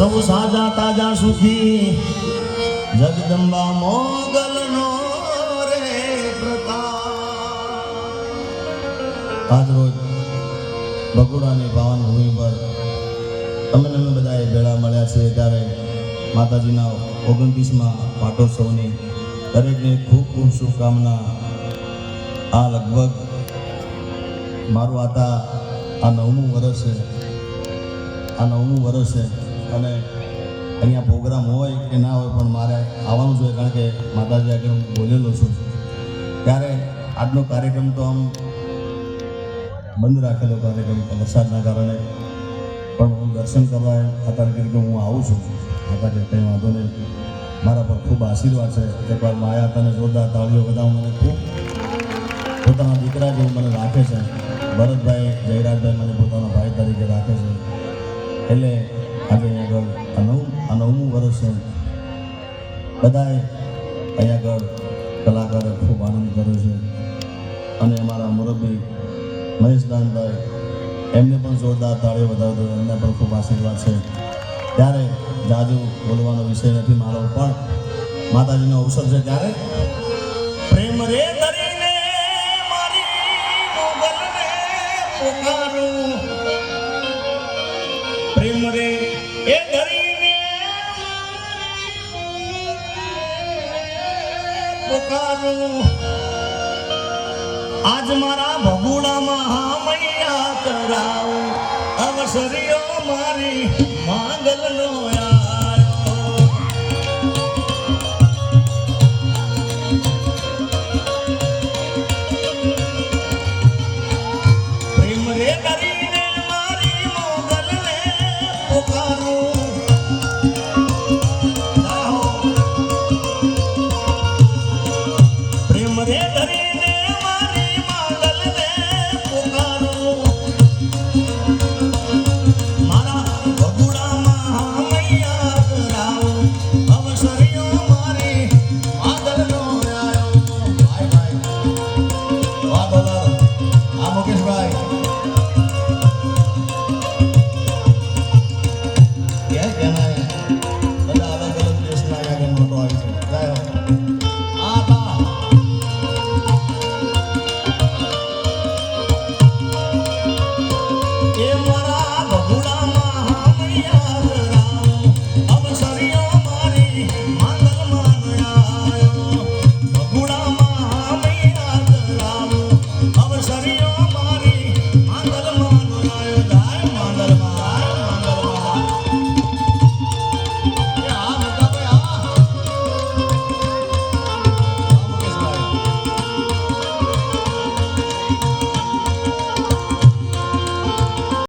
સૌ સાજા તાજા સુખી. જગદંબા મોગલ નો રે આજ રોજ બગુડાની પાવન ભૂમિ પર તમને અમે બધાએ ભેળા મળ્યા છે ત્યારે માતાજીના ઓગણત્રીસમાં પાટોત્સવની દરેકને ખૂબ ખૂબ શુભકામના. આ લગભગ મારું આતા આ નવમું વર્ષ છે. આ નવમું વર્ષ છે. અને અહીંયા પ્રોગ્રામ હોય કે ના હોય, પણ મારે આવવાનું જોઈએ કારણ કે માતાજી આગળ હું બોલેલો છું. ત્યારે આજનો કાર્યક્રમ તો આમ બંધ રાખેલો કાર્યક્રમ વરસાદના કારણે. પણ હું દર્શન કરવા અત્યારે તરીકે હું આવું છું. માતા કે કંઈ વાંધો નહીં. મારા પર ખૂબ આશીર્વાદ છે. એકવાર માયા તને જોરદાર તાળીઓ બધા મને ખૂબ. પોતાના દીકરા જેવું મને રાખે છે. ભરતભાઈ જયરાજભાઈ મને પોતાના ભાઈ તરીકે રાખે છે. એટલે આજે આગળ આ નવ આ નવમું વર્ષ છે. બધાએ અહીંયા આગળ કલાકારે ખૂબ આનંદ કર્યો છે. અને અમારા મુરબ્બી મહેશદાનભાઈ એમને પણ જોરદાર તાળીઓ વધારતો એમને પણ ખૂબ આશીર્વાદ છે. ત્યારે જાજુ બોલવાનો વિષય નથી મારો, પણ માતાજીનો અવસર છે ત્યારે. પ્રેમ રે કરીને મારી એ કરીને પુકારું. આજ મારા ભગુડામાં હા મૈયા કરાવ. અવસરીઓ મારી માંગલનો આયો